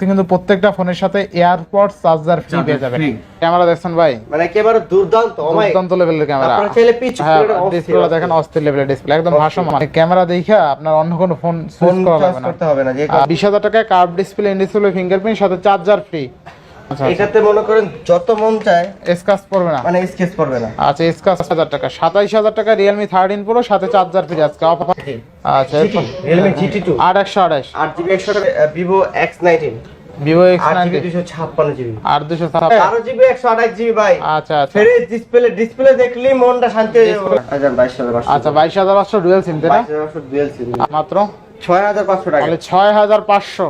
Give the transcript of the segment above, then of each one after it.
আজকে কিন্তু প্রত্যেকটা ফোনের সাথে এয়ারপড চার্জার ফ্রি পেয়ে যাবেন। ক্যামেরা দেখছেন ভাই? মানে একেবারে দুর্দান্ত? দুর্দান্ত লেভেলের ক্যামেরা। আপনারা চাইলে হ্যাঁ অস্থির ডিসপ্লে দেখেন অস্থির। লেভেলের ডিসপ্লে একদম ভাসমান ক্যামেরা দেখে আপনার অন্য কোনো ফোন সুইচ করা লাগবে না। করতে হবে না যে বিশ হাজার টাকায় curve display in display fingerprint সাথে চার্জার ফ্রি এটাতে মনে করেন যত মন চায় স্কাচ পড়বে না। মানে স্কেচ করবে না। আচ্ছা স্কাচ টাকা। সাতাইশ হাজার টাকা রিয়েলমি থার্টিন প্রো সাথে চার্জার ফ্রি আজকে। অফার আচ্ছা ভিভো এক্স দুশো ছাপ্পান্ন জিবি। আর দুশো বারো জিবি একশো আঠাশ জিবি ভাই। আচ্ছা আচ্ছা। ডিসপ্লে ডিসপ্লে দেখলেই মনটা শান্তি হয়ে যাবে। আচ্ছা বাইশ হাজার পাঁচশো ডুয়েল সিম তাই না? ডুয়েল সিম মাত্র? ছয় হাজার পাঁচশো টাকা। তাহলে ছয় হাজার পাঁচশো।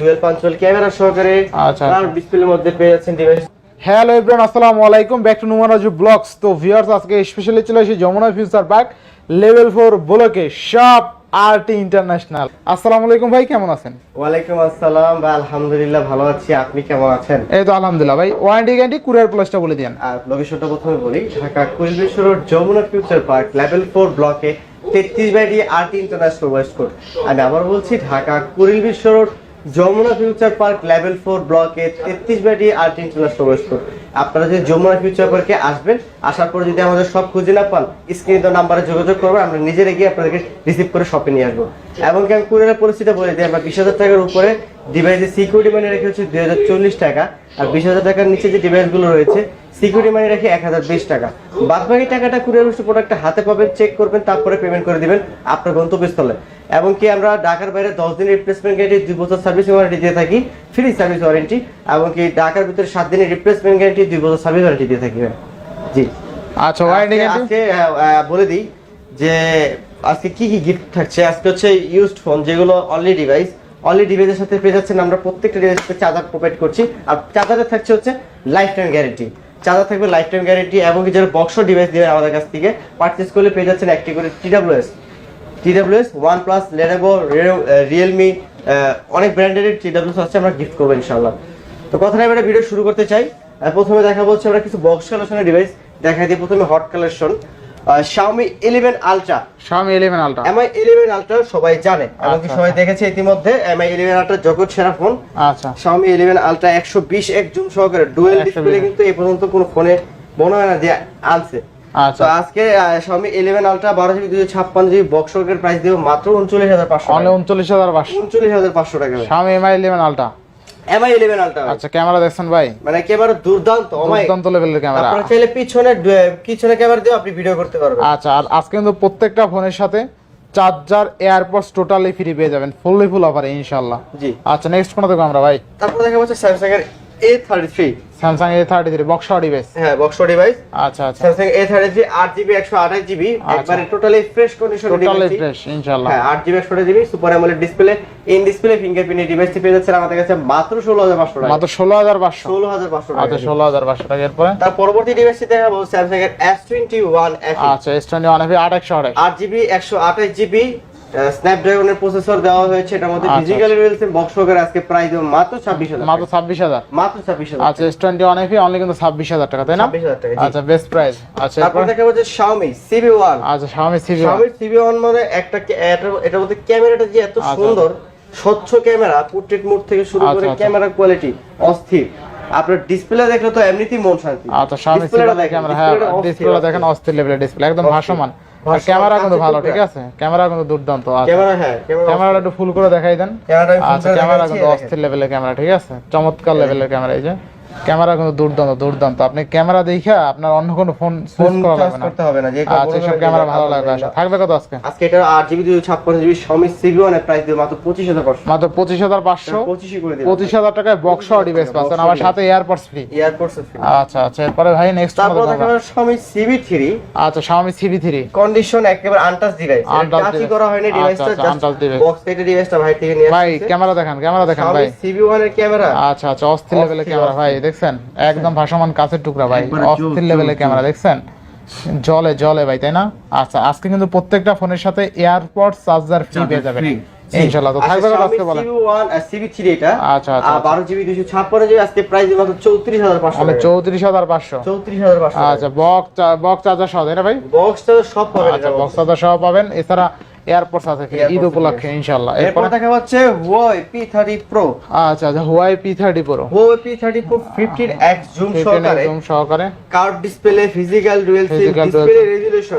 ডুয়েল পাঁচশোল ক্যামেরা সহকারে আচ্ছা। আর ডিসপ্লের মধ্যে পেয়ে যাচ্ছেন ডিভাইস হ্যালো এভরিওয়ান আসসালামু আলাইকুম। ব্যাক টু নুমারাজু ব্লগস তো ভিউয়ার্স আজকে স্পেশালি চলে এসেছি Jamuna future park level four ব্লকে শপ আরটি ইন্টারন্যাশনাল আসসালামু আলাইকুম ভাই কেমন আছেন? ওয়ালাইকুম আসসালাম ভাই আলহামদুলিল্লাহ ভালো আছি। আপনি কেমন আছেন? এই তো আলহামদুলিল্লাহ ভাই ওয়ারেন্টি গ্যারান্টি কুরিয়ার প্লাসটা বলে দিন আর লোকেশনটা প্রথমে বলি Dhaka কুইলবেশ্বর road Jamuna future park level four ব্লকে তেত্রিশ by D RT international west code আমি আবার বলছি Dhaka Kuril Bishwa road Jamuna future park level four ব্লকে তেত্রিশ ডি আরটি ওয়েস্ট কোড আপনারা যদি যমুনা ফিউচার পার্কে আসবেন, আসার পর যদি আমাদের সব খুঁজে না পান, স্ক্রিনে তো নাম্বারে যোগাযোগ করবেন, আমরা নিজেরা গিয়ে আপনাদেরকে রিসিভ করে শপে নিয়ে আসব। এবং কি আমি কুরিয়ারের পরিস্থিতি বলে দিই, আমরা বিশ হাজার টাকার উপরে ডিভাইসে সিকিউরিটি মানে রেখে হচ্ছে দুই হাজার চল্লিশ টাকা। আর বিশ হাজার টাকার নিচে যে ডিভাইসগুলো রয়েছে সিকিউরিটি মানি রাখি এক হাজার বিশ টাকা। বাদ বাকি টাকাটা কুরিয়ার বস্তু প্রোডাক্টটা হাতে পাবেন চেক করবেন তারপরে পেমেন্ট করে দিবেন আপনার গন্তব্যস্থলে। এবং কি আমরা ঢাকার বাইরে দশ দিনের রিপ্লেসমেন্ট গ্যারান্টি দুই বছর সার্ভিস ওয়ারেন্টি দিয়ে থাকি ফ্রি সার্ভিস ওয়ারেন্টি এবং কি ঢাকার ভিতরে সাত দিনের রিপ্লেসমেন্ট গ্যারান্টি দুই বছর সার্ভিস ওয়ারেন্টি দিয়ে থাকি জি। আচ্ছা ওয়ারেন্টি আজকে- বলে দিই যে আজকে কি কি গিফট থাকছে? আজকে হচ্ছে ইউজড ফোন যেগুলো অনলি ডিভাইস অনলি ডিভাইসের সাথে পেয়ে যাচ্ছেন আমরা প্রত্যেকটা ডিভাইসে চার্জার প্রোভাইড করছি। আর চার্জারে থাকছে হচ্ছে লাইফ টাইম গ্যারেন্টি চার্জার থাকবে লাইফ টাইম গ্যারেন্টি এবং যারা বক্স ডিভাইস দিবেন আমাদের কাছ থেকে পারচেজ করলে পেয়ে যাচ্ছেন একটি করে TWS TWS OnePlus Lenovo Realme অনেক ব্র্যান্ডের টিডাব্লিউএস আছে, আমরা গিফট করব ইনশাল্লাহ তো কথা না ভিডিও শুরু করতে চাই। প্রথমে দেখা বলছে আমরা কিছু বক্স কালেকশনের ডিভাইস দেখা দিই। প্রথমে hot collection Xiaomi 11 Ultra Xiaomi 11 Ultra MI 11 Ultra সবাই জানে এবং আচ্ছা, সবাই আচ্ছা। দেখেছে ইতিমধ্যে MI 11 Ultra জগৎ সেরা ফোন আচ্ছা। Xiaomi 11 Ultra 120 এক জুম সহকারে ডুয়েল 120 ডিসপ্লে কিন্তু এই পর্যন্ত কোনো ফোনে মনে হয় না যে আনছে। আচ্ছা। আজকে Xiaomi 11 Ultra 12 GB 256 GB box সহকারে প্রাইস দেব মাত্র 39500 অনলি উনচল্লিশ হাজার পাঁচশো। 39500 টাকা। Xiaomi Mi 11 Ultra MI 11 Ultra আচ্ছা ক্যামেরা দেখছেন ভাই? মানে একেবারে দুর্দান্ত দুর্দান্ত লেভেলের ক্যামেরা আপনারা চাইলে পিছনে ডু- পিছনে ক্যামেরা দিয়ে আপনি ভিডিও করতে পারবেন। আচ্ছা আর আজকে কিন্তু প্রত্যেকটা ফোনের সাথে চার্জার এয়ারপডস টোটালি ফ্রি পেয়ে যাবেন। ফুললি ফুল অফারে ইনশাল্লাহ জি। আচ্ছা নেক্সট কোন দেখো আমরা ভাই। তারপর দেখা যাচ্ছে স্যামসাং এর A33 Samsung A thirty three box device হ্যাঁ বক্স ডিভাইস আচ্ছা আচ্ছা। স্যামসাং A33 8 জিবি 128 জিবি একবারে totally fresh condition totally fresh ইনশাল্লাহ হ্যাঁ 8 GB 128 GB super AMOLED display in display fingerprint ডিভাইসটি পেয়ে যাচ্ছেন আমাদের কাছে মাত্র 16500 টাকা। মাত্র ষোলো হাজার পাঁচশো। 16500 টাকা। আচ্ছা ষোলো হাজার পাঁচশো টাকা এরপরে? তার পরবর্তী ডিভাইসটি দেখাবো স্যামসাং এর S21 FE আচ্ছা এস টোয়েন্টি ওয়ান আট একশো আঠাশ। আট জিবি একশো আঠাশ জিবি স্ন্যাপড্রাগনের প্রসেসর দেওয়া হয়েছে এটার মধ্যে ফিজিক্যালি রয়েছে বক্স সহকারে আজকে প্রাইস দেবো মাত্র ছাব্বিশ হাজার মাত্র ছাব্বিশ হাজার? মাত্র ছাব্বিশ হাজার আচ্ছা S twenty one FE only কিন্তু ছাব্বিশ হাজার টাকা তাই না? ছাব্বিশ হাজার টাকা জি। আচ্ছা বেস্ট প্রাইস আচ্ছা তারপর এরপরে? দেখা যাচ্ছে Xiaomi CB1 আচ্ছা Xiaomi সিভি Xiaomi CB1 মানে একটা এটার- মধ্যে ক্যামেরাটা যে এত আচ্ছা, সুন্দর স্বচ্ছ ক্যামেরা পোর্ট্রেট মোড থেকে শুরু আচ্ছা, করে আচ্ছা। ক্যামেরা কোয়ালিটি অস্থির। আপনার ডিসপ্লে দেখলে তো এমনিতেই মন শান্তি। আচ্ছা Xiaomi ডিসপ্লেটা দেখেন, ক্যামেরা হ্যাঁ ডিসপ্লেটা। দেখেন অস্থির লেভেলের ডিসপ্লে একদম। ভাসমান। আর ক্যামেরা কিন্তু ভালো ঠিক আছে? ক্যামেরা কিন্তু দুর্দান্ত আছে ক্যামেরা হ্যাঁ ক্যামেরাটা একটু ফুল করে দেখাই দেন। আচ্ছা ক্যামেরা কিন্তু অস্থির লেভেলের ক্যামেরা ঠিক আছে? চমৎকার লেভেলের ক্যামেরা এই যে। ক্যামেরা কিন্তু দুর্দান্ত দুর্দান্ত। আপনি ক্যামেরা দেখে আপনার অন্য কোনো ফোন ফোন করা লাগবে না। করতে হবে না যে আচ্ছা সব ক্যামেরা ভালো লাগবে আচ্ছা থাকবে কত আজকে? আজকে এটা আট জিবি দুই ছাপ্পান্ন জিবি Xiaomi CB1 এর প্রাইস মাত্র পঁচিশ হাজার পাঁচশো। মাত্র পঁচিশ হাজার পাঁচশো? পঁচিশই করে দিলাম পঁচিশ হাজার টাকায় বক্স ডিভাইস পাচ্ছেন আমার সাথে এয়ারপডস ফ্রি এয়ারপোর্টস আচ্ছা আচ্ছা এরপরে ভাই নেক্সট তারপর দেখা যাবে Xiaomi CB3 আচ্ছা Xiaomi সিভি থ্রি কন্ডিশন একেবারে আনটাচ ডিভাইস টাচই করা হয়নি ডিভাইসটা জাস্ট বক্স থেকে ডিভাইসটা ভাই থেকে নিয়ে ভাই ক্যামেরা দেখান ক্যামেরা দেখান ভাই। Xiaomi CB1 এর ক্যামেরা। আচ্ছা আচ্ছা অস্থির লেভেলের ক্যামেরা ভাই। দেখছেন? একদম ভাসমান কাছের টুকরা ভাই অস্থির লেভেলের ক্যামেরা দেখছেন? জলে জলে ভাই তাই না? আচ্ছা আজকে কিন্তু প্রত্যেকটা ফোনের সাথে এয়ারপড চার্জার ফ্রি পেয়ে যাবেন। ইনশাআল্লাহ তো থাকবে আজকে বলেন। CB1 আর CB3 এটা। আচ্ছা, আচ্ছা, 12 জিবি 256 জিবি আজকে প্রাইস মাত্র 34500 মানে চৌত্রিশ হাজার পাঁচশো। 34500 আচ্ছা বক্স বক্স চার্জার সহ তাই না ভাই? বক্সটা সব পাবেন আচ্ছা বক্স চার্জার সহ পাবেন। এছাড়া এয়ারপোর্টস আছে ঈদ উপলক্ষে এরপর দেখা হচ্ছে Huawei P30 Pro আচ্ছা আচ্ছা Huawei P thirty pro Huawei P30 Pro 15x zoom সহকারে। জুম সহকারে। Curve display physical dual SIM display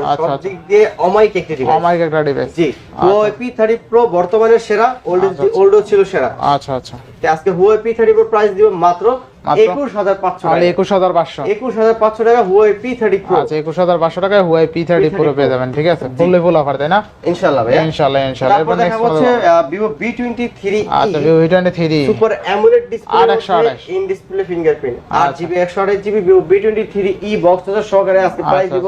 আচ্ছা, সব আচ্ছা। দিক দিয়ে অমাইক একটি ডিভাইস আমার একটা ডিভাইস জি Huawei P30 Pro বর্তমানে সেরা ওল্ড আচ্ছা, আচ্ছা। ওল্ডও ছিল সেরা। আচ্ছা আচ্ছা। আজকে Huawei P30 Pro প্রাইস দিব মাত্র মাত্র? 21500 তাহলে টাকা। একুশ হাজার পাঁচশো। 21500 টাকা Huawei P30 Pro আচ্ছা একুশ হাজার পাঁচশো টাকা হুয়াই পি থার্টি প্রো পেয়ে যাবেন ঠিক আছে? ফুললি ফুল অফার তাই না? ইনশাল্লাহ ভাই ইনশাল্লাহ ইনশাল্লাহ এরপর নেক্সট হচ্ছে Vivo B23e আচ্ছা Vivo twenty three super AMOLED display R 128 in display fingerprint আর আচ্ছা। GB 128 GB Vivo B23e box সহকারে আজকে প্রাইস। দিব।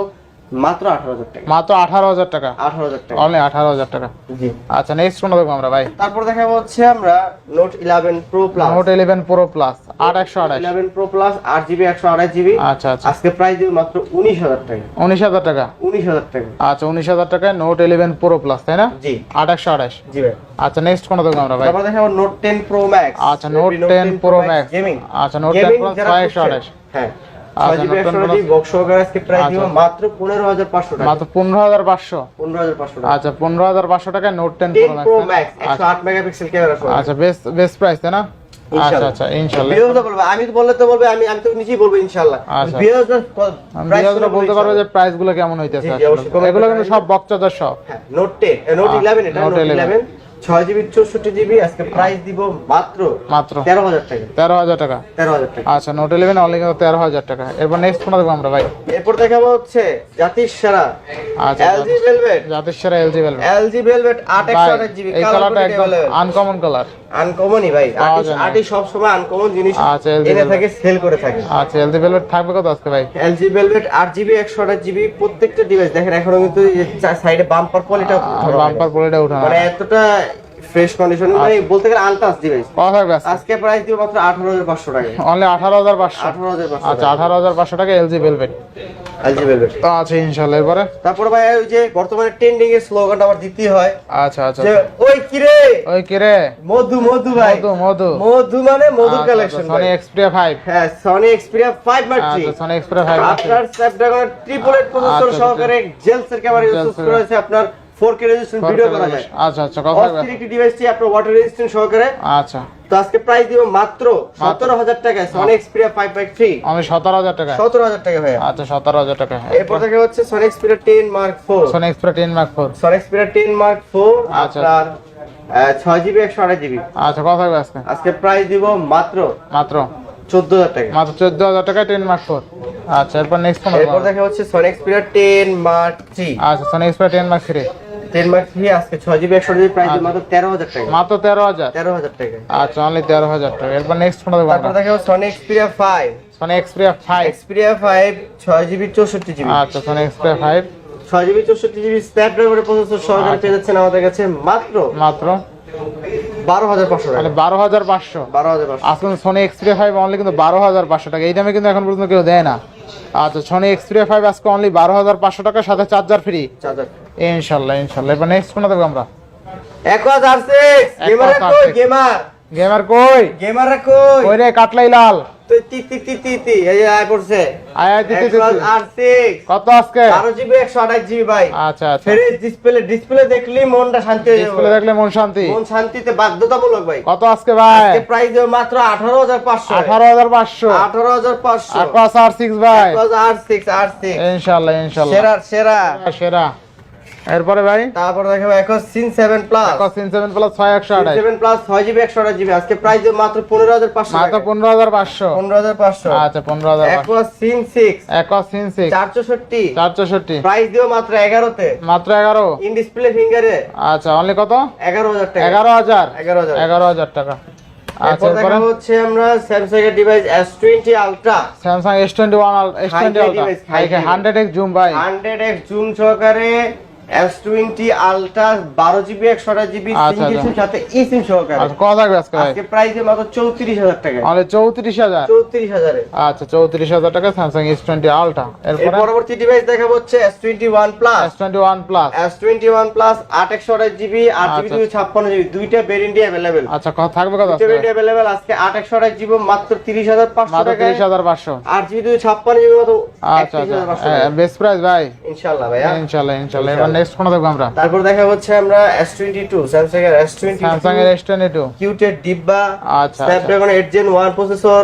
মাত্র 18000 টাকা। মাত্র আঠারো হাজার টাকা? 18000 টাকা। অনলি আঠারো হাজার টাকা? জি। আচ্ছা নেক্সট কোনটা দেখব আমরা ভাই? তারপর দেখা হচ্ছে আমরা note 11 pro plus note eleven pro plus আট একশো আঠাশ। 11 প্রো প্লাস 8 জিবি 128 জিবি। আচ্ছা আচ্ছা। আজকে প্রাইস দিব মাত্র 19000 টাকা। উনিশ হাজার টাকা? 19000 টাকা। আচ্ছা উনিশ হাজার টাকায় নোট ইলেভেন প্রো প্লাস তাই না? জি। আট একশো আঠাশ। জি ভাই। আচ্ছা নেক্সট কোনটা দেখব আমরা ভাই? তারপর দেখা নোট 10 প্রো ম্যাক্স আচ্ছা নোট টেন প্রো ম্যাক্স আচ্ছা নোট টেন প্রো ছয় একশো আঠাশ। হ্যাঁ। আচ্ছা, 6 GB Note 10 Pro 128 GB box সহকারে আজকে প্রাইস দিব আচ্ছা। মাত্র 15500 টাকা। মাত্র পনেরো হাজার পাঁচশো? আচ্ছা পনেরো হাজার পাঁচশো টাকায় note ten pro max max 108 megapixel camera আচ্ছা বেস্ট বেস্ট প্রাইস তাই না? আচ্ছা আচ্ছা ইনশাল্লাহ। বিরোধ আমি তো বললে তো বলবে আমি আমি তো নিজেই বলব ইনশাআল্লাহ আচ্ছা। বলতে পারবে যে প্রাইসগুলো কেমন হইতেছে। এগুলো কিন্তু সব বকচাদার সব। নোট 10 নোট 11 এটা নোট 11 11 6 জিবি 64 জিবি আজকে প্রাইস দিব মাত্র মাত্র 13000 টাকা। তেরো হাজার টাকা? 13000 টাকা। আচ্ছা নোট ইলেভেন অনলি তেরো হাজার টাকা। এরপর নেক্সট ফোন দেখব আমরা ভাই। এরপর দেখাবো হচ্ছে জাতির সেরা আচ্ছা এলজি ভেলভেট জাতির সেরা এলজি ভেলভেট এলজি ভেলভেট আট একশো আট জিবি এই কালারটা একদম আনকমন কালার আনকমনই ভাই। আর্টিস্ট সব সময় আনকমন জিনিস আচ্ছা, এনে থাকে সেল করে থাকে। আচ্ছা এলজি ভেলভেট থাকবে কত আজকে ভাই? এলজি ভেলভেট 8 জিবি 128 জিবি প্রত্যেকটা ডিভাইস দেখেন এখনও কিন্তু সাইডে বাম্পার পলিটা বাম্পার পলিটা উঠানো মানে এতটা ফ্রেশ কন্ডিশন মানে বলতে গেলে আনটাচ ডিভাইস থাকবে আজকে? প্রাইস দিব মাত্র 18500 টাকা। অনলি আঠারো হাজার পাঁচশো? 18500 আচ্ছা আঠারো হাজার পাঁচশো টাকা এলজি বেলভেট LG Velvet আচ্ছা ইনশাল্লাহ এরপরে? তারপরে ভাই ওই যে বর্তমানে ট্রেন্ডিং এর স্লোগানটা আবার দিতেই হয়। আচ্ছা আচ্ছা যে ওই কিরে ওই কিরে মধু মধু ভাই। মধু মধু। মধু মানে মধু আচ্ছা, কালেকশন সনি এক্সপ্রিয়া ফাইভ হ্যাঁ সনি এক্সপিরিয়া 5 মার্ক 3 আচ্ছা সনি এক্সপ্রিয়া ফাইভ আপনার স্ন্যাপড্রাগন ট্রিপল এইট প্রসেসর আচ্ছা, সহকারে জেলসের ক্যামেরা ইউজ করেছে আপনার আজকে প্রাইস দিব মাত্র 17000 টাকায় সনি এক্সপিরিয়া 553 আমি 17000 টাকা। 17000 টাকা ভাই আচ্ছা 17000 টাকা। এরপর থেকে হচ্ছে mark 4 Sony Xperia 10 mark 4 Sony Xperia mark 4 আচ্ছা। 6 জিবি 128 জিবি আচ্ছা কথা আজকে। প্রাইস দিব মাত্র মাত্র। 14000 টাকা। মাত্র 14000 টাকা 10 মার্ক 4 আচ্ছা এরপর নেক্সট এরপর দেখা হচ্ছে সনি এক্সপিরিয়া 10 মার্ক 3 আচ্ছা সনি এক্সপিরিয়া 10 মার্ক 3 ফ্রি আচ্ছা। জিবি মাত্র 13000 টাকা। মাত্র টাকা। আচ্ছা অনলি 13000 টাকা। এরপর জিবি 64 জিবি আচ্ছা জিবি 64 জিবি আমাদের কাছে মাত্র মাত্র? বারো হাজার পাঁচশো মানে বারো হাজার পাঁচশো? বারো হাজার ফাইভ অনলি কিন্তু বারো হাজার পাঁচশো টাকা। এই দামে কিন্তু এখন পর্যন্ত কেউ দেয় না। আচ্ছা সোনি এক্সপ্রিয়া ফাইভ আজকে অনলি বারো হাজার পাঁচশো টাকা সাথে চার্জার ফ্রি চার্জার ইনশাল্লাহ ইনশাল্লাহ। এবার নেক্সট কোনটা দেখব আমরা? একওয়াজ আর6 গেমার কই? গেমার গেমার কই? গেমার কই? কই রে কাটলাই লাল। তুই তি তি তি তি তি এই আয় করছে। আয় আয় দিতে একওয়াজ আর6 কত আজকে? 12 জিবি 128 জিবি ভাই। আচ্ছা আচ্ছা। ফ্রেশ ডিসপ্লে ডিসপ্লে দেখলি মনটা শান্তি হয়ে ডিসপ্লে যাবে দেখলে মন শান্তি। মন শান্তিতে বাধ্যতামূলক ভাই। কত আজকে ভাই? আজকে প্রাইস মাত্র 18500 আঠারো হাজার পাঁচশো। 18500 আকাশ আর সিক্স ভাই। আর6 আর6 ইনশাল্লাহ ইনশাল্লাহ। সেরা। সেরা সেরা। এরপরে ভাই? তারপর দেখাবো এখন সিন 7 প্লাস সিন সেভেন প্লাস ছয় একশো আঠাশ। 7 প্লাস 6 জিবি 128 জিবি আজকে প্রাইস মাত্র 15500 মাত্র টাকা। পনেরো হাজার পাঁচশো। 15500 আচ্ছা পনেরো হাজার সিন 6 একাশ সিন সিক্স 464 চার চৌষট্টি প্রাইস দেব মাত্র 11 তে মাত্র এগারো। ইন ডিসপ্লে ফিঙ্গারে আচ্ছা অনলি কত? 11000 টাকা। এগারো হাজার। 11000 এগারো হাজার টাকা। আচ্ছা এরপর হচ্ছে আমরা স্যামসাং এর device S20 ultra Samsung S twenty one S twenty High device, hundred X zoom ভাই। 100x জুম সহকারে S20 আলট্রা 12 জিবি 128 জিবি আচ্ছা, সিঙ্গেল আচ্ছা। সিম সাথে ই সিম সহকারে আচ্ছা কত থাকবে আজকে ভাই আজকে প্রাইস মাত্র 34000 টাকা অনলি চৌত্রিশ হাজার 34000 এ আচ্ছা চৌত্রিশ হাজার টাকা স্যামসাং এস টোয়েন্টি আলট্রা এর এরপরে পরবর্তী ডিভাইস দেখাবো হচ্ছে S21 plus S twenty one plus S21 plus 8 GB 8 GB আচ্ছা। 256 জিবি দুইটা ভেরিয়েন্টই अवेलेबल আচ্ছা কত থাকবে কত দুইটা আজকে ভেরিয়েন্ট अवेलेबल আজকে 8 জিবি মাত্র 30500 মাত্র টাকা তিরিশ হাজার পাঁচশো 8 জিবি 256 জিবি মতো আচ্ছা আচ্ছা বেস্ট প্রাইস ভাই ইনশাআল্লাহ ভাইয়া ইনশাল্লাহ ইনশাল্লাহ এবার নেক্সট ফোন দেখব আমরা? তারপর দেখা হচ্ছে আমরা এস টোয়েন্টি টু স্যামসাং এর এস Samsung স্যামসাং এর এস কিউটেড টু কিউটের ডিব্বা আচ্ছা, স্ন্যাপড্রাগন 8 জেন 1 প্রসেসর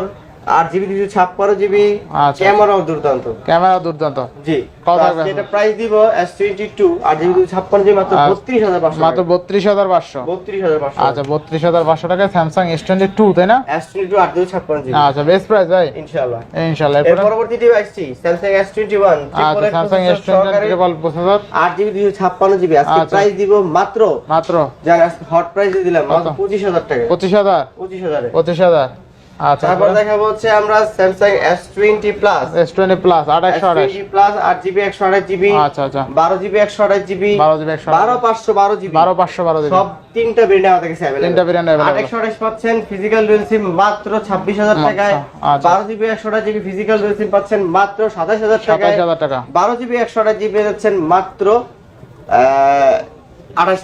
আট জিবি দুশো ছাপ্পান্ন জিবি আচ্ছা। ক্যামেরাও দুর্দান্ত। ক্যামেরা দুর্দান্ত। জি কত তো থাকবে আজকে এটা প্রাইস দিব এস টোয়েন্টি টু আট জিবি দুশো ছাপ্পান্ন জিবি মাত্র বত্রিশ হাজার পাঁচশো মাত্র বত্রিশ হাজার পাঁচশো। বত্রিশ হাজার পাঁচশো। আচ্ছা বত্রিশ হাজার পাঁচশো টাকা স্যামসাং এস টোয়েন্টি টু তাই না? এস টোয়েন্টি টু আট দুশো ছাপ্পান্ন জিবি। আচ্ছা বেস্ট প্রাইস ভাই। ইনশাআল্লাহ। ইনশাল্লাহ এর পরবর্তী ডিভাইসটি স্যামসাং এস টোয়েন্টি ওয়ান আচ্ছা Samsung S twenty triple processor আট জিবি দুশো ছাপ্পান্ন জিবি। আজকে আচ্ছা। প্রাইস দিব মাত্র মাত্র? যার হট প্রাইস দিলাম মাত্র পঁচিশ হাজার টাকা। পঁচিশ হাজার? পঁচিশ হাজারে। পঁচিশ হাজার। তারপর দেখাবো হচ্ছে আমরা Samsung S twenty plus S twenty plus আঠাশশো আঠাশ। প্লাস আট জিবি একশো আঠাশ জিবি আচ্ছা আচ্ছা। বারো জিবি একশো আঠাশ জিবি বারো জিবি একশো বারো পাঁচশো বারো জিবি বারো পাঁচশো বারো জিবি সব তিনটা ব্র্যান্ডে আমাদের কাছে। তিনটা। আট পাচ্ছেন ফিজিক্যাল ডুয়েল সিম মাত্র ছাব্বিশ হাজার আচ্ছা, টাকায়। আচ্ছা। বারো জিবি একশো আঠাশ জিবি ফিজিক্যাল ডুয়েল সিম পাচ্ছেন মাত্র সাতাশ হাজার টাকায়। সাতাশ হাজার টাকা। বারো জিবি একশো আঠাশ জিবি যাচ্ছেন মাত্র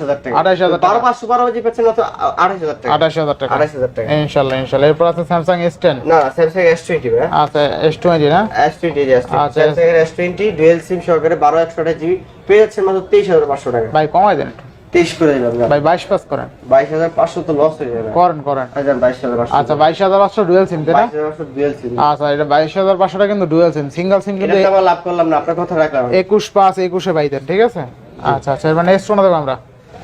হাজার টাকা। 28,000 টাকা। বারো পাঁচশো বারো পাচ্ছেন হাজার টাকা। আঠাশ হাজার টাকা। আঠাশ হাজার টাকা। ইনশাল্লাহ ইনশাল্লাহ। এরপর আছে স্যামসাং এস টেন না স্যামসাং এস টোয়েন্টি আচ্ছা এস টোয়েন্টি না? এস টোয়েন্টি আচ্ছা, স্যামসাং এর এস টোয়েন্টি ডুয়েল সিম সহকারে বারো একশো আঠাশ জিবি পেয়ে যাচ্ছেন মাত্র তেইশ হাজার পাঁচশো টাকা। ভাই কমাই দেন তেইশ করে দিলাম ভাই বাইশ পাস করেন। বাইশ হাজার পাঁচশো তো লস হয়ে যাবে। করেন করেন। হাজার আচ্ছা বাইশ হাজার পাঁচশো ডুয়েল সিম তাই হাজার ডুয়েল সিম আচ্ছা এটা বাইশ হাজার পাঁচশোটা কিন্তু ডুয়েল সিম সিঙ্গেল সিম কিন্তু লাভ করলাম না আপনার কথা রাখলাম। একুশ পাঁচ একুশে পাই দেন ঠিক আছে? আচ্ছা আচ্ছা মানে এস টোনা দেবো আমরা?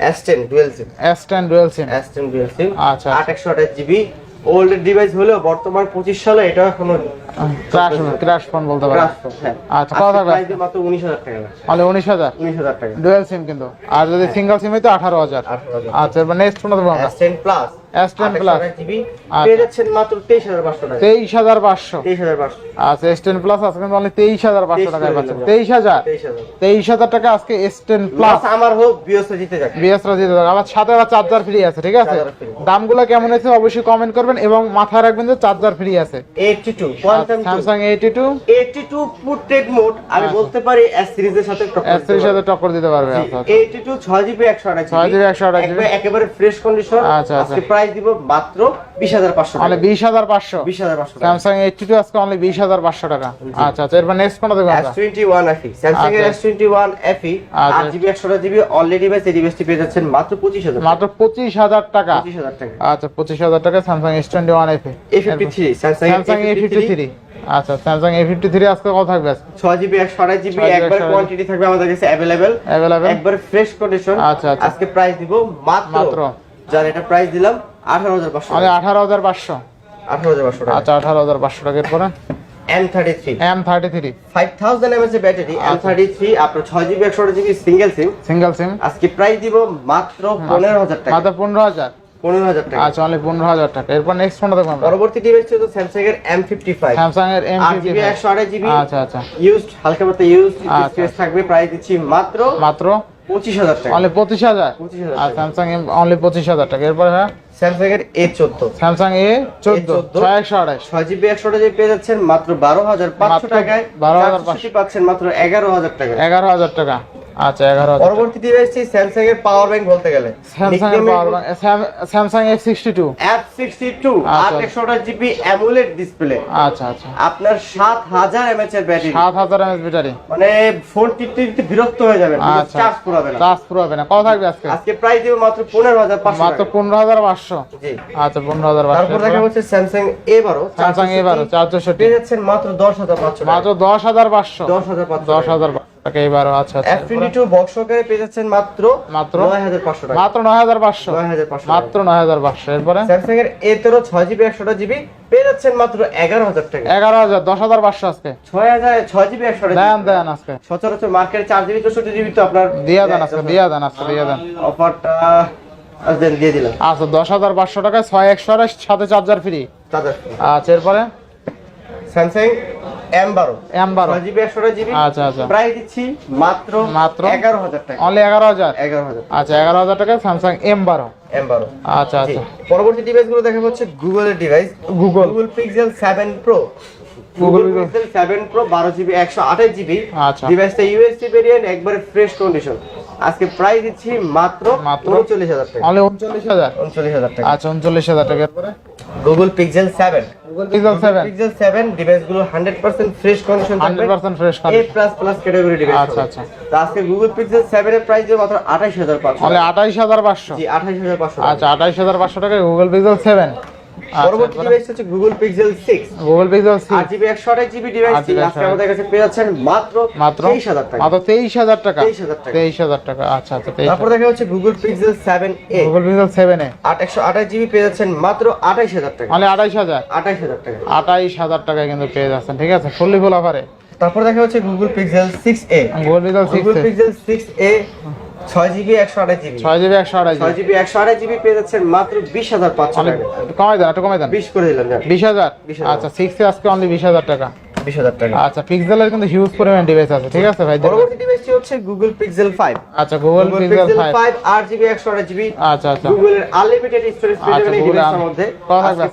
S ten dual SIM S ten dual SIM S ten dual SIM আচ্ছা আট একশো আঠাশ জিবি ওল্ড ডিভাইস হলেও বর্তমান পঁচিশ সালে এটা এখনও ক্রাশ ক্রাশ ফোন বলতে পারেন। হ্যাঁ। আচ্ছা, কত থাকবে? মাত্র উনিশ হাজার টাকা তাহলে উনিশ হাজার? উনিশ হাজার টাকা। ডুয়েল সিম কিন্তু। আর যদি সিঙ্গেল সিম আঠারো হাজার। 18,000 আচ্ছা এবার নেক্সট ফোন দেবো আমরা। S ten plus S ten plus GB. পেয়ে যাচ্ছেন মাত্র তেইশ হাজার পাঁচশো টাকা। তেইশ হাজার পাঁচশো। তেইশ হাজার পাঁচশো। আচ্ছা এস টেন প্লাস আজকে কিন্তু অনলি তেইশ হাজার পাঁচশো 23 টাকায় পাচ্ছেন। দিলাম। তেইশ হাজার? তেইশ হাজার। তেইশ হাজার টাকা আজকে এস টেন প্লাস প্লাস আমার হোক জিতে যাক। বিএস রাজিত আবার সাথে আবার চার্জার ফ্রি আছে ঠিক আছে? দামগুলো কেমন আছে অবশ্যই কমেন্ট করবেন এবং মাথায় রাখবেন যে চার্জার ফ্রি আছে। Eighty two quantum Samsung eighty two eighty two portrait mode আমি বলতে পারি এস সিরিজের সাথে এস এর সাথে টক্কর দিতে পারবে আচ্ছা আচ্ছা। এইটটি টু ছয় জিবি একশো আঠাশ 6 GB 128 GB একেবারে ফ্রেশ কন্ডিশন আচ্ছা, আচ্ছা। আজকে প্রাইস দিব মাত্র হাজার পাঁচশো বিশ হাজার পাঁচশো? স্যামসাং এইটি টু আজকে অনলি বিশ হাজার পাঁচশো টাকা। আচ্ছা আচ্ছা। এরপর নেক্সট কোনটা দেখব এস আমরা? টোয়েন্টি ওয়ান এফি স্যামসাং এর আচ্ছা। এস টোয়েন্টি ওয়ান এফি আচ্ছা। আট জিবি একশো জিবি অলরেডি ডিভাইস এই ডিভাইসটি পেয়ে যাচ্ছেন মাত্র পঁচিশ হাজার মাত্র পঁচিশ হাজার টাকা? পঁচিশ হাজার টাকা। আচ্ছা পঁচিশ হাজার টাকা Samsung S twenty one F A fifty three Samsung Samsung A fifty three আচ্ছা স্যামসাং এ ফিফটি থ্রি আজকে কত থাকবে ছয় জিবি একশো আঠাশ জিবি একবার কোয়ান্টিটি থাকবে আমাদের কাছে অ্যাভেলেবেল অ্যাভেলেবেল একবার ফ্রেশ কন্ডিশন আচ্ছা, আচ্ছা। আজকে প্রাইস দিব মাত্র মাত্র। যার এটা প্রাইস দিলাম আঠারো হাজার পাঁচশো আঠারো হাজার পাঁচশো। আঠারো হাজার পাঁচশো আচ্ছা আঠারো হাজার পাঁচশো টাকা এরপরে? M thirty three M thirty three five thousand mAh এর ব্যাটারি এম আচ্ছা। থার্টি থ্রি আপনার ছয় জিবি একশো GB single SIM single SIM আজকে প্রাইস দিব মাত্র পনেরো হাজার টাকা। মাত্র পনেরো হাজার। পনেরো হাজার টাকা। আচ্ছা অনলি পনেরো হাজার টাকা। এরপর নেক্সট ফোনটা দেখব আমরা। পরবর্তী ডিভাইস স্যামসাং এর এম ফিফটি ফাইভ স্যামসাং এর এম জিবি একশো আঠাশ জিবি আচ্ছা আচ্ছা। ইউজড হালকা ইউজ আচ্ছা। স্পেস থাকবে প্রাইস দিচ্ছি মাত্র মাত্র পঁচিশ হাজার টাকা। অনলি পঁচিশ হাজার। পঁচিশ হাজার স্যামসাং এম অনলি পঁচিশ হাজার টাকা। এরপরে হ্যাঁ? স্যামসাং এর এ চোদ্দ। স্যামসাং এ চোদ্দ ছয় একশো আঠাশ ছয় জিবি একশো জিবি পেয়ে যাচ্ছেন মাত্র বারো হাজার পাঁচশো মাত্র টাকায়। 12,500 12,500 পাচ্ছেন মাত্র এগারো হাজার টাকা এগারো হাজার টাকা। আচ্ছা এগারো পরবর্তী ডিভাইসটি স্যামসাং এর পাওয়ার ব্যাংক বলতে গেলে। স্যামসাং এর power Samsung F sixty two. F sixty two আচ্ছা। আট একশো জিবি অ্যামুলেট ডিসপ্লে আচ্ছা আচ্ছা। আপনার সাত হাজার এমএচ এর ব্যাটারি সাত হাজার ব্যাটারি মানে ফোন টিপতে টিপতে বিরক্ত হয়ে আচ্ছা। চার্জ পুরাবে না। চার্জ পুরো হবে না। কত থাকবে আজকে? আজকে প্রাইস দিব মাত্র পনেরো হাজার মাত্র পনেরো হাজার পাঁচশো। আচ্ছা পনেরো হাজার তারপর দেখা হচ্ছে স্যামসাং এ বারো স্যামসাং এ বারো চারশোষট্টি পেয়ে যাচ্ছেন মাত্র দশ হাজার পাঁচশো মাত্র দশ হাজার পাঁচশো। দশ হাজার দশ হাজার টাকা এবারও আচ্ছা এফ টোয়েন্টি টু বক্স সহকারে পেয়ে যাচ্ছেন মাত্র মাত্র নয় হাজার পাঁচশো টাকা। মাত্র নয় হাজার পাঁচশো। নয় হাজার পাঁচশো মাত্র নয় হাজার পাঁচশো। এরপরে? স্যামসাং এর এ তেরো ছয় জিবি একশোটা জিবি পেয়ে যাচ্ছেন মাত্র এগারো হাজার টাকা। এগারো হাজার দশ হাজার পাঁচশো আজকে। ছয় হাজার ছয় জিবি একশোটা দেন দেন আজকে। সচরাচর মার্কেটে চার জিবি চৌষট্টি জিবি তো আপনার দিয়া দেন আজকে দিয়া দেন আজকে দিয়া দেন। অফারটা দিয়ে দিলাম। আচ্ছা দশ হাজার পাঁচশো টাকায় ছয় একশো সাথে চার্জার ফ্রি চার্জার আচ্ছা এরপরে? স্যামসাং এম বারো এম বারো জিবি একশোটা জিবি আচ্ছা আচ্ছা। দিচ্ছি মাত্র মাত্র? এগারো হাজার টাকা। অনলি এগারো হাজার? এগারো হাজার। আচ্ছা এগারো হাজার টাকা স্যামসাং এম বারো এম বারো আচ্ছা আচ্ছা। পরবর্তী ডিভাইসগুলো দেখা হচ্ছে গুগলের device Google Google Pixel seven pro Google Pixel pro GB একশো আঠাশ জিবি আচ্ছা। ডিভাইসটা ইউএসডি ভেরিয়েন্ট একবারে ফ্রেশ কন্ডিশন আজকে প্রাইস দিচ্ছি মাত্র হাজার টাকা। হাজার? আচ্ছা হাজার টাকা। Google Pixel seven Google Pixel seven Pixel 7 ডিভাইসগুলো 100% ফ্রেশ কন্ডিশন থাকবে। Hundred percent fresh condition plus plus category device আচ্ছা, আচ্ছা। তো আজকে গুগল পিক্সেল 7 এর প্রাইস মাত্র 28500 তাহলে আঠাইশ হাজার পাঁচশো। জি 28500 আচ্ছা হাজার পাঁচশো গুগল পিক্সেল সেভেন পরবর্তী ডিভাইস হচ্ছে গুগল পিক্সেল 6 গুগল পিক্সেল আট সিক্স জিবি একশো আঠাশ জিবি ডিভাইস আজকে আমাদের কাছে পেয়ে যাচ্ছেন মাত্র মাত্র তেইশ হাজার টাকা। মাত্র তেইশ হাজার টাকা। 23,000 টাকা। তেইশ হাজার টাকা। আচ্ছা আচ্ছা তারপর দেখা হচ্ছে Google Pixel A Google Pixel সেভেনে আট একশো আঠাশ জিবি পেয়ে যাচ্ছেন মাত্র আঠাইশ হাজার টাকা। তাহলে আঠাইশ হাজার। আঠাইশ হাজার টাকা। আঠাইশ হাজার টাকায় কিন্তু পেয়ে যাচ্ছেন ঠিক আছে? ফুললি ফুল অফারে। তারপর দেখা হচ্ছে Google Pixel A Google Pixel Google six Pixel six A ছয় জিবি একশো আঠাশ জিবি ছয় জিবি একশো ছয় জিবি একশো আঠাশ জিবি পেয়ে যাচ্ছেন মাত্র বিশ হাজার পাঁচশো টাকা। কমাই দেন একটু কমাই দেন। বিশ করে দিলাম বিশ হাজার? আচ্ছা সিক্সে আজকে অনলি বিশ হাজার টাকা। বিশ হাজার টাকা। আচ্ছা পিক্সেলের কিন্তু হিউজ পরিমাণ ডিভাইস আছে ঠিক আছে ভাই? পরবর্তী ডিভাইসটি হচ্ছে গুগল পিক্সেল ফাইভ আচ্ছা গুগল পিক্সেল ফাইভ আট জিবি একশো আঠাশ জিবি আচ্ছা আচ্ছা। গুগলের আনলিমিটেড স্টোরেজ পেয়ে আচ্ছা, যাবেন এই ডিভাইসের মধ্যে।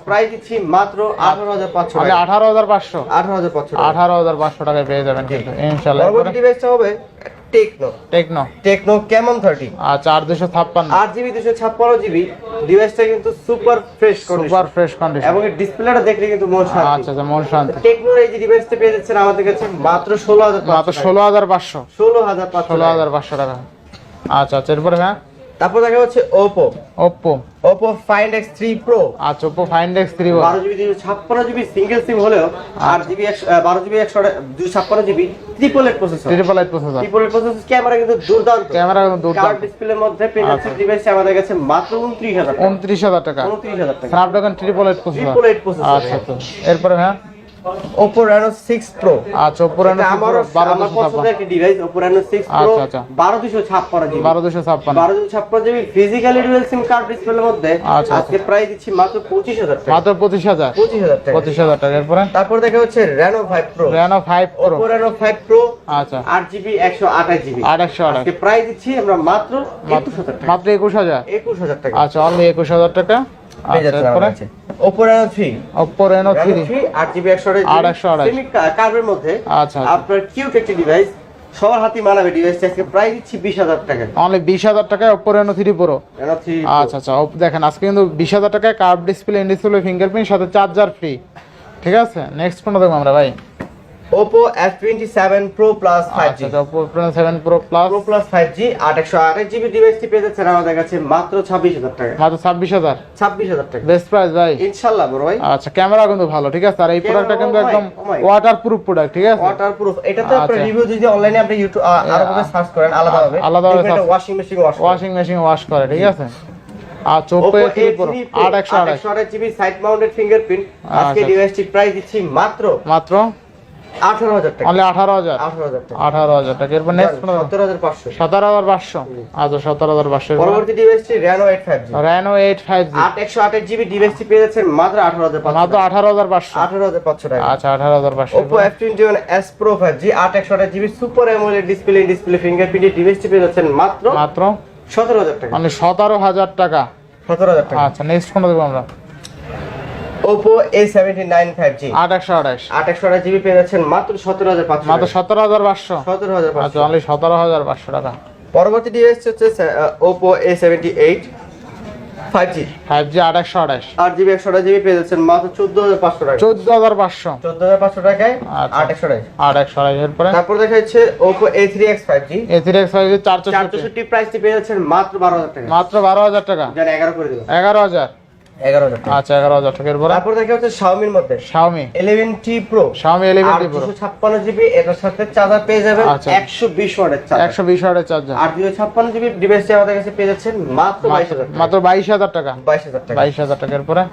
প্রাইস দিচ্ছি মাত্র আঠারো হাজার পাঁচশো টাকা। আঠারো হাজার পাঁচশো। আঠারো হাজার পাঁচশো আঠারো হাজার পাঁচশো টাকায় পেয়ে যাবেন কিন্তু ইনশাল্লাহ। পরবর্তী ডিভাইসটা হবে Tecno. Tecno. Tecno Camon thirty আচ্ছা আট দুশো ছাপ্পান্ন। আট জিবি দুশো ছাপ্পান্ন জিবি। ডিভাইসটা কিন্তু super fresh super fresh condition এবং ডিসপ্লেটা দেখলে কিন্তু মন শান্তি। আচ্ছা আচ্ছা মন শান্তি। টেকনোর এই যে ডিভাইসটা পেয়ে যাচ্ছেন আমাদের কাছে মাত্র ষোলো হাজার মাত্র ষোলো হাজার পাঁচশো। ষোলো হাজার পাঁচশো ষোলো হাজার পাঁচশো টাকা। আচ্ছা আচ্ছা এরপরে হ্যাঁ? তারপর দেখা হচ্ছে Oppo Oppo find X three pro আচ্ছা ফাইন্ড এক্স থ্রি বারো জিবি দুশো ছাপ্পান্ন জিবি সিঙ্গেল সিম হলেও আট জিবি একশো বারো জিবি একশো দুশো ছাপ্পান্ন GB triple eight processor triple eight processor triple eight processor camera কিন্তু দুর্দান্ত। ক্যামেরা কিন্তু দুর্দান্ত। কার্ড ডিসপ্লের মধ্যে যাচ্ছে আচ্ছা। আমাদের কাছে মাত্র উনত্রিশ হাজার টাকা। উনত্রিশ হাজার টাকা। উনত্রিশ হাজার টাকা। Snapdragon triple eight processor triple eight processor আচ্ছা আচ্ছা। এরপরে হ্যাঁ? আচ্ছা ডিভাইস আচ্ছা, আচ্ছা। GB. GB physically dual SIM card ডিসপ্লের মধ্যে আজকে দিচ্ছি মাত্র পঁচিশ হাজার টাকা। মাত্র এরপরে? তারপর দেখা হচ্ছে pro Reno five pro Oppo Reno five pro আচ্ছা। আট জিবি একশো আঠাশ জিবি। আট একশো আঠাশ। আজকে প্রাইস দিচ্ছি আমরা মাত্র একুশ হাজার টাকা। মাত্র একুশ হাজার। টাকা। আচ্ছা অনলি একুশ হাজার টাকা। আচ্ছা থ্রি থ্রি আট জিবি একশো কার্ভের মধ্যে। আচ্ছা, আচ্ছা। আপনার কিউট একটি ডিভাইস সবার হাতে মানাবে ডিভাইসটা আজকে প্রাইস দিচ্ছি বিশ হাজার অনলি বিশ হাজার টাকায় রেনো থ্রি প্রো। আচ্ছা আচ্ছা দেখেন আজকে কিন্তু বিশ হাজার টাকায় curve display in display fingerprint সাথে চার্জার ফ্রি ঠিক আছে? নেক্সট কোনটা দেখব আমরা ভাই। Twenty seven pro plus five আচ্ছা জি আচ্ছা pro plus pro plus five G আট একশো আঠাশ ডিভাইসটি পেয়ে যাচ্ছেন আমাদের কাছে মাত্র ছাব্বিশ হাজার টাকা। মাত্র ছাব্বিশ হাজার? ছাব্বিশ হাজার টাকা। বেস্ট প্রাইস ভাই। ইনশাল্লাহ বড় ভাই। আচ্ছা ক্যামেরা কিন্তু ভালো ঠিক আছে? আর এই প্রোডাক্টটা কিন্তু একদম oh my. Waterproof product ঠিক আছে? ওয়াটার প্রুফ এটা তো আপনার আচ্ছা। রিভিউ যদি অনলাইনে আপনি ইউটিউব আরও ভাবে সার্চ করেন আলাদাভাবে আলাদাভাবে washing machine wash washing machine wash করে। ঠিক আছে? আর চোপে আট একশো আট জিবি সাইড মাউন্টেড ফিঙ্গারপ্রিন্ট আজকে আচ্ছা। ডিভাইসটি প্রাইস দিচ্ছি মাত্র মাত্র আঠারো হাজার টাকা। আঠারো হাজার। আঠারো হাজার টাকা। আঠারো হাজার টাকা। এরপর নেক্সট সতেরো হাজার পাঁচশো। সতেরো হাজার পাঁচশো। আচ্ছা সতেরো হাজার পাঁচশো। পরবর্তী ডিভাইসটি Reno eight five G Reno eight five G আট একশো আটের জিবি ডিভাইসটি পেয়ে যাচ্ছেন মাত্র আঠারো হাজার মাত্র আঠারো হাজার পাঁচশো। আঠারো হাজার পাঁচশো টাকা। আচ্ছা আঠারো হাজার পাঁচশো। Oppo F twenty one S pro five G আট একশো আঠাশ GB super AMOLED display display ফিঙ্গারপ্রিন্টের ডিভাইসটি পেয়ে যাচ্ছেন মাত্র মাত্র? সতেরো হাজার টাকা। অনলি সতেরো হাজার টাকা। সতেরো হাজার টাকা। আচ্ছা নেক্সট কোনটা দেবো আমরা? Oppo A79 5G 2828 2828 জিবি পেয়ে যাচ্ছেন মাত্র 17500 মাত্র টাকা। হচ্ছে Oppo A78 5G 5G 2828 8 GB টাকা। 14500 14500 টাকায় পরে? তারপর 5G 5G 464 প্রাইসটি পেয়ে যাচ্ছেন মাত্র 12000 টাকা। মাত্র 12000 টাকা। 11 করে দেব 11000 আচ্ছা এগারো হাজার টাকা। এরপরে? তারপর দেখা যাচ্ছে শাওমির মধ্যে। Xiaomi eleven T pro Xiaomi eleven T pro ছাপ্পান্ন জিবি এটার সাথে চার্জার পেয়ে যাবেন আচ্ছা। একশো বিশ ওয়াটের চার্জার একশো বিশ ওয়াটের চার্জার আর দুশো ছাপ্পান্ন জিবি ডিভাইসটি আমাদের কাছে পেয়ে যাচ্ছেন মাত্র বাইশ হাজার মাত্র বাইশ হাজার টাকা। বাইশ হাজার টাকা। বাইশ হাজার টাকা। এরপরে?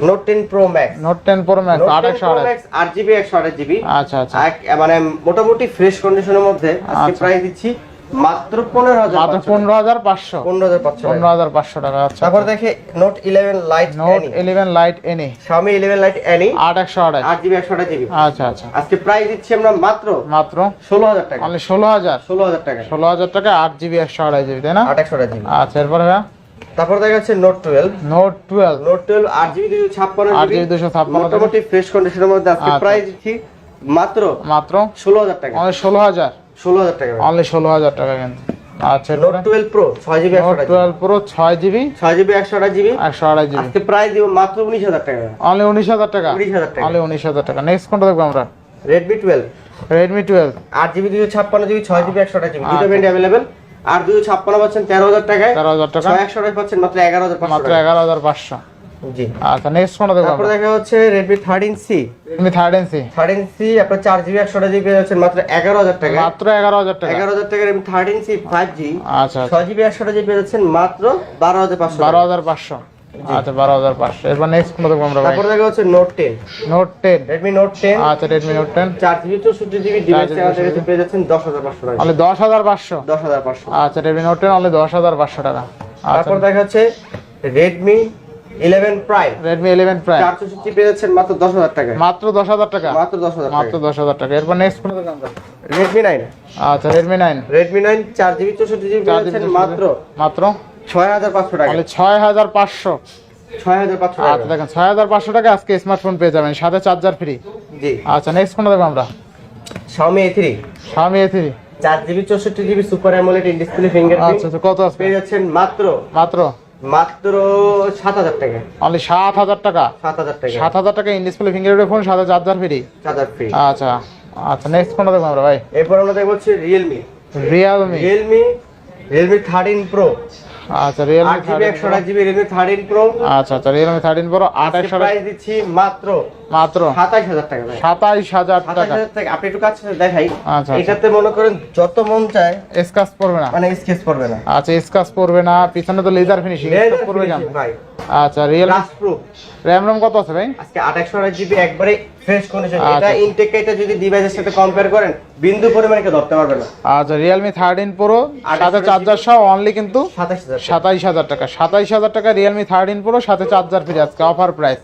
Note ten pro max note ten pro max আট একশো প্রো আট জিবি একশো আঠাশ জিবি আচ্ছা আচ্ছা। মানে মোটামুটি ফ্রেশ কন্ডিশনের মধ্যে আজকে আচ্ছা। প্রাইস দিচ্ছি মাত্র পনেরো হাজার মাত্র পনেরো হাজার পাঁচশো। পনেরো হাজার পাঁচশো পনেরো হাজার পাঁচশো টাকা আচ্ছা তারপর দেখে note eleven lite note eleven lite NE Xiaomi eleven lite NE আট একশো আঠাশ আট জিবি একশো আঠাশ জিবি। আচ্ছা আচ্ছা। আজকে প্রাইস দিচ্ছি আমরা মাত্র মাত্র ষোলো হাজার টাকা। অনলি ষোলো হাজার। ষোলো হাজার টাকা। ষোলো হাজার টাকা আট জিবি একশো আড়াই জিবি তাই না? আট একশো আঠাশ জিবি। আচ্ছা এরপরে ভাইয়া তারপর দেখা যাচ্ছে note twelve note twelve note twelve আট জিবি দুশো ছাপ্পান্ন আট জিবি দুশো ছাপ্পান্ন মোটামুটি ফ্রেশ কন্ডিশনের মধ্যে আজকে আচ্ছা। প্রাইস দিচ্ছি মাত্র মাত্র ষোলো হাজার টাকা। অনলি ষোলো হাজার। ষোলো হাজার টাকা অনলি ষোলো হাজার টাকা কিন্তু। আচ্ছা নোট টুয়েলভ প্রো ছয় জিবি একশো নোট টুয়েলভ প্রো ছয় জিবি ছয় জিবি একশো আঠাশ জিবি একশো আড়াই জিবি আজকে প্রাইস দিব মাত্র উনিশ হাজার টাকা। অনলি উনিশ হাজার টাকা? 19,000 টাকা। অনলি উনিশ হাজার টাকা। নেক্সট কোনটা দেখব আমরা? রেডমি টুয়েলভ রেডমি টুয়েলভ আট জিবি দুশো ছাপ্পান্ন জিবি ছয় জিবি একশো আঠাশ জিবি দুটো আচ্ছা। ব্যান্ড অ্যাভেলেবেল আর দুশো ছাপ্পান্ন পাচ্ছেন তেরো হাজার টাকায়। তেরো হাজার টাকা। ছয় একশো আঠাশ পাচ্ছেন মাত্র এগারো হাজার পাঁচশো মাত্র টাকা এগারো হাজার পাঁচশো। জি। আচ্ছা নেক্সট কোনটা তারপর দেখা হচ্ছে আপনার মাত্র এগারো হাজার টাকা। মাত্র এগারো হাজার টাকা। এগারো হাজার টাকা Redmi thirteen C five G আচ্ছা আচ্ছা। পেয়ে যাচ্ছেন মাত্র বারো হাজার পাঁচশো বারো হাজার পাঁচশো। আচ্ছা বারো হাজার পাঁচশো। এরপর নেক্সট কোনটা দেখব আমরা তারপর দেখা হচ্ছে note ten note ten Redmi note ten আচ্ছা রেডমি নোট টেন চার জিবি চৌষট্টি জিবি ডিভাইস পেয়ে যাচ্ছেন দশ হাজার পাঁচশো টাকা। দশ হাজার পাঁচশো। দশ হাজার পাঁচশো। আচ্ছা রেডমি নোট টেন অনলি দশ হাজার পাঁচশো টাকা। আচ্ছা। তারপর দেখা যাচ্ছে রেডমি প্রাইম প্রাইম পেয়ে যাচ্ছেন মাত্র টাকা মাত্র দশ হাজার টাকা? মাত্র মাত্র টাকা টাকা। এরপর নেক্সট আচ্ছা পেয়ে যাচ্ছেন মাত্র মাত্র? ছয় হাজার পাঁচশো টাকা। পাঁচশো। আচ্ছা টাকা। দেখেন টাকা আজকে স্মার্টফোন পেয়ে যাবেন। সাথে চার্জার ফ্রি জি। আচ্ছা নেক্সট কোনটা দেখব আমরা। Xiaomi A3 Xiaomi A3 চার জিবি চৌষট্টি GB super AMOLED in display আচ্ছা ফিঙ্গারপ্রিন্ট আচ্ছা কত আসবে পেয়ে যাচ্ছেন মাত্র মাত্র? মাত্র সাত হাজার টাকা। অনলি সাত হাজার টাকা? সাত হাজার টাকা। সাত হাজার টাকা ইন ডিসপ্লে ফিঙ্গারপ্রিন্ট ফোন সাথে চার্জার ফ্রি। Charger free. আচ্ছা। আচ্ছা নেক্সট কোনটা দেখব আমরা ভাই। এরপর আমরা দেখব হচ্ছে Realme Realme Realme Realme thirteen pro আচ্ছা আট জিবি রিয়েলমি থার্টিন প্রো আচ্ছা আচ্ছা রিয়েলমি থার্টিন প্রো আঠাশ প্রাইস দিচ্ছি মাত্র মাত্র সাতাইশ হাজার টাকা ভাই। সাতাইশ হাজার সাতাইশ টাকা। হাজার টাকা। আপনি একটু কাছে দেখাই। আচ্ছা, আচ্ছা। এটাতে মনে করেন যত মন চায় স্কাচ পড়বে না। মানে স্কেচ করবে না। আচ্ছা স্কাচ পড়বে না পিছনে তো লেজার ফিনিশিং পড়বে ভাই। আচ্ছা গ্লাস প্রুফ র্যাম রম কত আছে ভাই? আজকে আঠাশশো আট জিবি একবারে ফ্রেশ কন্ডিশন আচ্ছা। এটা ইনটেক এটা যদি ডিভাইসের সাথে কম্পেয়ার করেন বিন্দু পরিমাণে কে ধরতে পারবে না। আচ্ছা থার্টিন প্রো আঠাশ সাথে চার্জার সহ অনলি কিন্তু সাতাশ হাজার। সাতাইশ হাজার টাকা। সাতাইশ হাজার টাকা রিয়েলমি থার্টিন প্রো সাথে চার্জার ফ্রি আজকে অফার প্রাইস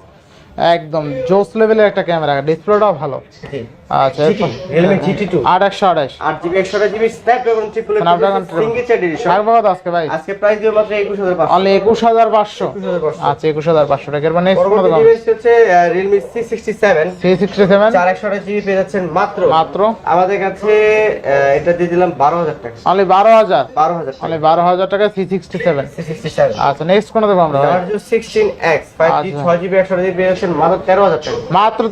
একদম জোস লেভেলের একটা ক্যামেরা ডিসপ্লেটাও ভালো। জি। আচ্ছা GT, GT2 আট একশো আঠাশ আট জিবি একশো আট GB Snapdragon triple Snapdragon signature edition থাকবে কত আজকে ভাই? আজকে প্রাইস দিয়ে মাত্র একুশ হাজার পাঁচশো। অনলি একুশ হাজার পাঁচশো। একুশ হাজার পাঁচশো। আচ্ছা একুশ হাজার পাঁচশো। টাকা এরপর নেক্সট পরবর্তী ডিভাইস হচ্ছে রিয়েলমি পেয়ে যাচ্ছেন মাত্র। মাত্র। আমাদের কাছে এটা দিয়ে দিলাম বারো হাজার টাকা। অনলি অনলি আচ্ছা নেক্সট কোনো দেবো আমরা আচ্ছা। পেয়ে যাচ্ছেন মাত্র টাকা। মাত্র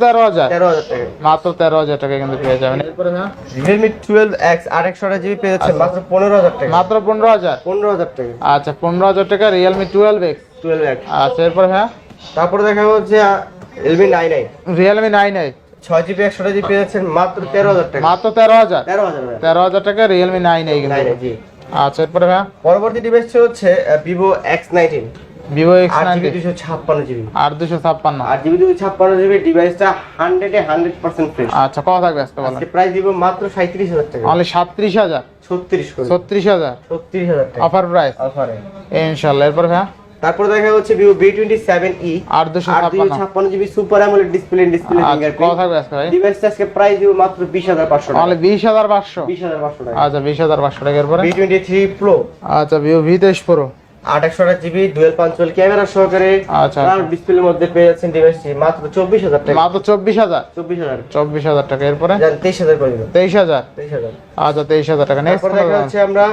টাকা। মাত্র তেরো হাজার টাকা কিন্তু পেয়ে যাবেন। এরপরে না রিয়েলমি টুয়েলভ এক্স আর একশো আট জিবি পেয়ে যাচ্ছেন মাত্র পনেরো হাজার টাকা। মাত্র পনেরো হাজার? পনেরো হাজার টাকা। আচ্ছা পনেরো হাজার টাকা Realme twelve X twelve X আচ্ছা এরপরে হ্যাঁ? তারপরে দেখা হচ্ছে Realme nine I Realme nine eight ছয় জিবি একশো জিবি পেয়ে যাচ্ছেন মাত্র তেরো হাজার টাকা। মাত্র তেরো হাজার? তেরো হাজার টাকা তেরো হাজার টাকা রিয়েলমি নাইন এই কিন্তু আচ্ছা এরপরে হ্যাঁ? পরবর্তী ডিভাইসটি হচ্ছে Vivo X nineteen Vivo X ninety. দুশো ছাপ্পান্ন জিবি। আট দুশো ছাপ্পান্ন। আট জিবি দুশো ছাপ্পান্ন জিবি ডিভাইসটা হান্ড্রেডে হান্ড্রেড পার্সেন্ট ফ্রেশ আচ্ছা কত থাকবে আজকে বলেন? প্রাইস দিব মাত্র সাঁত্রিশ হাজার টাকা। অনলি সাতত্রিশ হাজার? ছত্রিশ ছত্রিশ হাজার? ছত্রিশ হাজার অফার প্রাইস অফারে ইনশাল্লাহ এরপরে হ্যাঁ তারপর দেখা হচ্ছে Vivo B twenty seven E আট দুশো ছাপ্পান্ন। ছাপ্পান্ন GB super AMOLED display display আচ্ছা ফিঙ্গারপ্রিন্ট থাকবে আজকে ভাই? ডিভাইসটা আজকে প্রাইস দিব মাত্র বিশ হাজার পাঁচশো টাকা। বিশ হাজার পাঁচশো। বিশ হাজার পাঁচশো টাকা। আচ্ছা বিশ হাজার পাঁচশো টাকা এরপরে? বি টোয়েন্টি থ্রি প্রো আচ্ছা ভিভো ভি তেইশ প্রো আট একশো আট জিবি ডুয়েল পাঞ্চুয়াল ক্যামেরা সহকারে আচ্ছা। ডিসপ্লের মধ্যে পেয়ে যাচ্ছেন ডিভাইসটি মাত্র চব্বিশ হাজার টাকা। মাত্র চব্বিশ হাজার? চব্বিশ হাজার। চব্বিশ হাজার টাকা। এরপরে? তেইশ হাজার করে দিবেন। তেইশ হাজার? তেইশ হাজার। আচ্ছা তেইশ হাজার টাকা। নেক্সট দেখা যাচ্ছে আমরা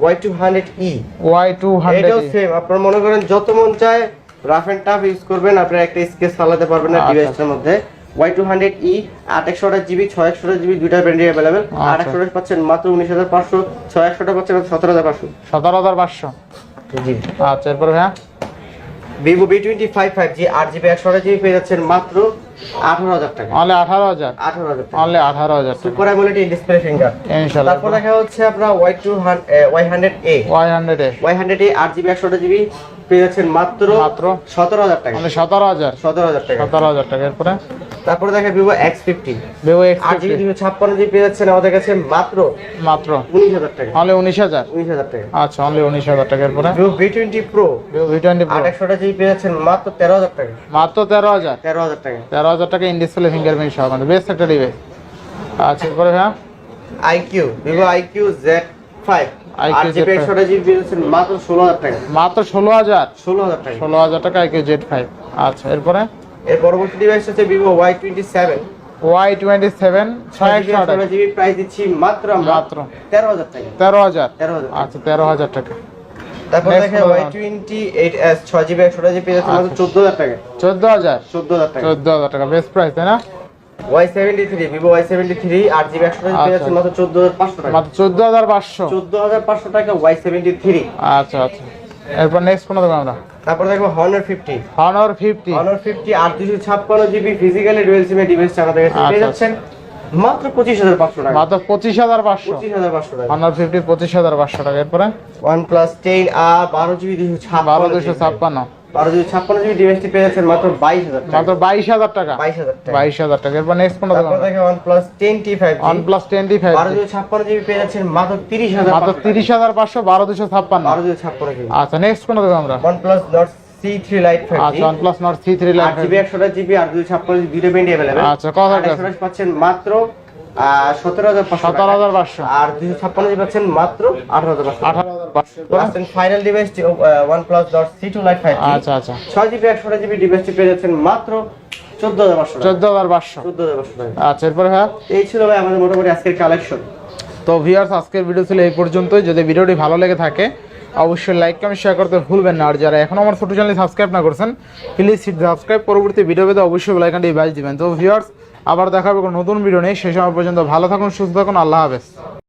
Y two hundred E. Y two hundred এটাও সেম আপনার মনে করেন যত মন চায় রাফ এন্ড টাফ ইউজ করবেন। আপনার একটা স্কেচ চালাতে পারবেন না আচ্ছা। ডিভাইসটার মধ্যে। ওয়াই টু হান্ড্রেড ই আট একশো আঠাশ জিবি ছয় একশো জিবি দুইটা ব্র্যান্ডে অ্যাভেলেবেল আট আচ্ছা। একশো আঠাশ পাচ্ছেন মাত্র উনিশ হাজার পাঁচশো ছয় একশোটা পাচ্ছেন সতেরো হাজার পাঁচশো। সতেরো হাজার পাঁচশো। জি। আচ্ছা এরপর হ্যাঁ Vivo B twenty five five G আট জিবি একশো আঠাশ জিবি পেয়ে যাচ্ছেন মাত্র আঠারো হাজার টাকা। অনলি আঠারো হাজার? আঠারো হাজার অনলি আঠারো হাজার সুপার অ্যামোলেড ডিসপ্লে ফিঙ্গার ইনশাল্লাহ। তারপর দেখা হচ্ছে আপনার Y two Y hundred A Y hundred A Y hundred A আট জিবি একশো জিবি পেয়ে যাচ্ছেন মাত্র মাত্র? সতেরো হাজার টাকা। অনলি সতেরো হাজার। সতেরো হাজার টাকা। সতেরো হাজার টাকা এরপরে? তারপরে দেখা Vivo X fifty Vivo X আট জিবি দুশো ছাপ্পান্ন জিবি পেয়ে যাচ্ছেন আমাদের কাছে মাত্র মাত্র? উনিশ হাজার টাকা। অনলি উনিশ হাজার? উনিশ হাজার টাকা। আচ্ছা অনলি উনিশ হাজার টাকা এরপরে? Vivo V twenty pro Vivo V twenty আট একশোটা জিবি পেয়ে যাচ্ছেন মাত্র তেরো হাজার টাকা। মাত্র তেরো হাজার? তেরো হাজার টাকা। তেরো হাজার টাকা ইন ডিসপ্লে ফিঙ্গারপ্রিন্ট সহ মানে বেস্ট একটা ডিভাইস আচ্ছা এরপরে হ্যাঁ? IQOO Vivo iQOO Z five IQ আট জিবি Z5 একশোটা জিবি পেয়ে যাচ্ছেন মাত্র ষোলো হাজার টাকা। মাত্র ষোলো হাজার? ষোলো হাজার টাকা। ষোলো হাজার টাকা আইকিউ জেড ফাইভ। আচ্ছা এরপরে? এর পরবর্তী ডিভাইস হচ্ছে Vivo Y twenty seven Y twenty seven ছয় একশো আঠাশ। জিবি প্রাইস দিচ্ছি মাত্র মাত্র। তেরো হাজার টাকা। তেরো হাজার? তেরো হাজার। আচ্ছা তেরো হাজার টাকা। তারপর দেখে ওয়াই টোয়েন্টি এইট এস ছয় জিবি একশো জিবি মাত্র আচ্ছা। চোদ্দ হাজার টাকা। চোদ্দ হাজার। চোদ্দ হাজার টাকা। চোদ্দ হাজার টাকা বেস্ট প্রাইস তাই না? Y seventy three Vivo Y seventy three আট জিবি একশো। মাত্র চোদ্দ হাজার পাঁচশো টাকা। মাত্র চোদ্দ হাজার পাঁচশো? চোদ্দ হাজার পাঁচশো টাকা ওয়াই সেভেন্টি থ্রি আচ্ছা আচ্ছা। এরপর নেক্সট আমরা। তারপর দেখব Honor fifty Honor fifty Honor fifty আট দুশো ছাপ্পান্ন জিবি ফিজিক্যালি ডুয়েল ডিভাইস পেয়ে আচ্ছা। যাচ্ছেন মাত্র পঁচিশ হাজার পাঁচশো টাকা। মাত্র পঁচিশ হাজার পাঁচশো। পঁচিশ হাজার পাঁচশো টাকা। হনর ফিফটি পঁচিশ হাজার পাঁচশো টাকা। এরপরে? ওয়ান প্লাস টেন আর বারো জিবি দুশো বারো দুশো ছাপ্পান্ন। বারো জিবি ছাপ্পান্ন জিবি ডিভাইসটি পেয়ে যাচ্ছেন মাত্র বাইশ হাজার মাত্র বাইশ হাজার টাকা। বাইশ হাজার টাকা। বাইশ হাজার টাকা। এরপর নেক্সট কোনো দেবো দেখে OnePlus ten T five OnePlus twenty five বারো জিবি ছাপ্পান্ন জিবি পেয়ে যাচ্ছেন মাত্র তিরিশ হাজার মাত্র তিরিশ হাজার পাঁচশো বারো দুশো ছাপ্পান্ন। বারো জিবি ছাপ্পান্ন জিবি। আচ্ছা নেক্সট কোনো দেবো আমরা? OnePlus Nord C three lite five আচ্ছা OnePlus Nord three three lite GB একশো জিবি আর দুই ছাপ্পান্ন জিবি দুটো বেন্ড অ্যাভেলেবেল আচ্ছা, কত পাচ্ছেন মাত্র সতেরো হাজার পাঁচশো সতেরো হাজার পাঁচশো। আর দুশো ছাপ্পান্ন জিবি পাচ্ছেন মাত্র আঠারো হাজার আঠারো ফাইনাল আচ্ছা আচ্ছা। ডিভাইসটি পেয়ে যাচ্ছেন মাত্র টাকা। আচ্ছা এরপরে হ্যাঁ। এই ছিল ভাই আমাদের মোটামুটি আজকের কালেকশন তো ভিউয়ার্স আজকের ভিডিও ছিল এই পর্যন্তই। যদি ভিডিওটি ভালো লেগে থাকে অবশ্যই লাইক কমেন্ট শেয়ার করতে ভুলবেন না। আর যারা এখন আমার ছোট চ্যানেল সাবস্ক্রাইব না করছেন প্লিজ সাবস্ক্রাইব পরবর্তী ভিডিও পেতে অবশ্যই বেলাইকানটি বাজ দিবেন। তো ভিউয়ার্স আবার দেখা হবে নতুন ভিডিও নেই সেই সময় পর্যন্ত ভালো থাকুন সুস্থ থাকুন। আল্লাহ হাফেজ।